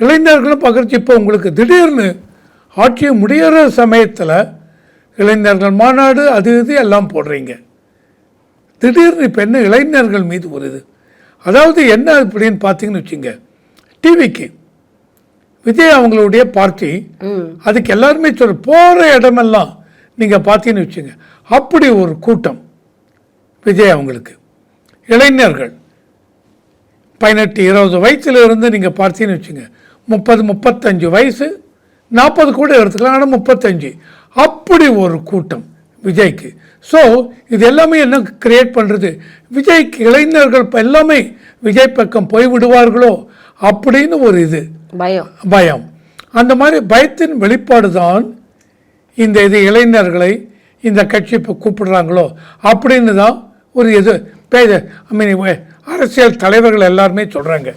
இளைஞர்களும் பார்க்குறச்சு இப்போ உங்களுக்கு திடீர்னு ஆட்சியை முடியிற சமயத்தில் இளைஞர்கள் மாநாடு அது இது எல்லாம் போடுறீங்க. திடீர்னு இப்போ என்ன இளைஞர்கள் மீது ஒரு இது அதாவது என்ன அப்படின்னு பார்த்தீங்கன்னு வச்சுங்க டிவிக்கு விஜய் அவங்களுடைய பார்ட்டி அதுக்கு எல்லாருமே சொல்ல போகிற இடமெல்லாம் நீங்கள் பார்த்தீங்கன்னு வச்சுங்க அப்படி ஒரு கூட்டம் விஜய் அவங்களுக்கு. இளைஞர்கள் பதினெட்டு இருபது வயசுல இருந்து நீங்கள் பார்த்தீங்கன்னு வச்சுங்க முப்பது முப்பத்தஞ்சு வயசு நாற்பது கூட எடுத்துக்கலாம் ஆனால் முப்பத்தஞ்சு. அப்படி ஒரு கூட்டம் விஜய்க்கு. ஸோ இது எல்லாமே என்ன கிரியேட் பண்ணுறது விஜய்க்கு இளைஞர்கள் இப்ப எல்லாமே விஜய் பக்கம் போய் விடுவார்களோ? அப்படின்னு ஒரு இது. பயம். பயம். அந்த மாதிரி பயத்தின் வெளிப்பாடு தான் இந்த இது இளைஞர்களை இந்த கட்சி இப்போ கூப்பிடுறாங்களோ? அப்படின்னு தான் ஒரு இது. ஐ மீன் அரசியல் தலைவர்கள் எல்லாருமே சொல்கிறாங்க